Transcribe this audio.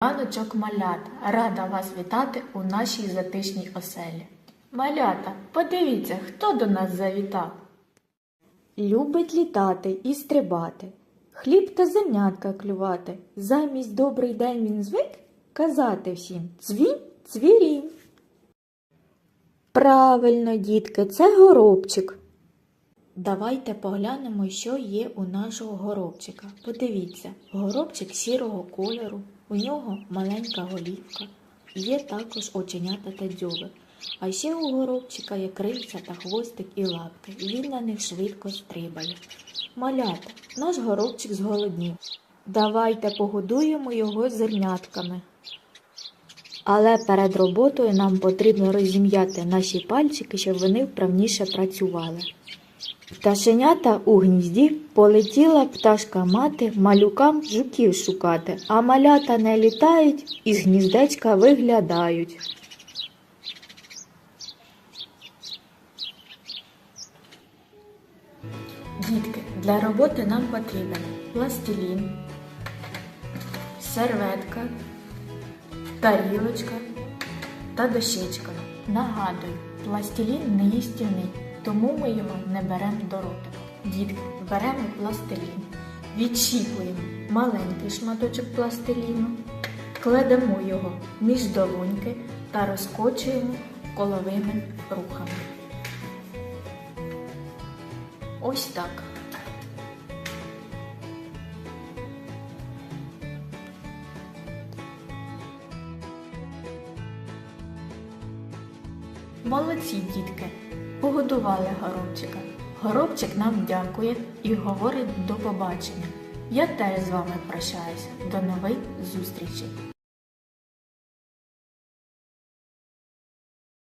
Раночок малята, рада вас вітати у нашій затишній оселі. Малята, подивіться, хто до нас завітав. Любить літати і стрибати, хліб та зернятка клювати. Замість добрий день він звик казати всім цвінь, цвірінь. Правильно, дітки, це горобчик. Давайте поглянемо, що є у нашого горобчика. Подивіться, горобчик сірого кольору, у нього маленька голівка, є також оченята та дзьоби. А ще у горобчика є крильця та хвостик і лапки, він на них швидко стрибає. Малята, наш горобчик зголоднів. Давайте погодуємо його зернятками. Але перед роботою нам потрібно розім'яти наші пальчики, щоб вони вправніше працювали. Пташенята у гнізді полетіла пташка мати малюкам жуків шукати, а малята не літають і з гніздечка виглядають. Дітки, для роботи нам потрібен пластилін, серветка, тарілочка та дощечка. Нагадую, пластилін не їстівний, тому ми його не беремо до рота. Дітки, беремо пластилін, відщіпуємо маленький шматочок пластиліну, кладемо його між долоньки та розкочуємо коловими рухами. Ось так. Молодці, дітки, погодували горобчика. Горобчик нам дякує і говорить до побачення. Я теж з вами прощаюся. До нових зустрічей!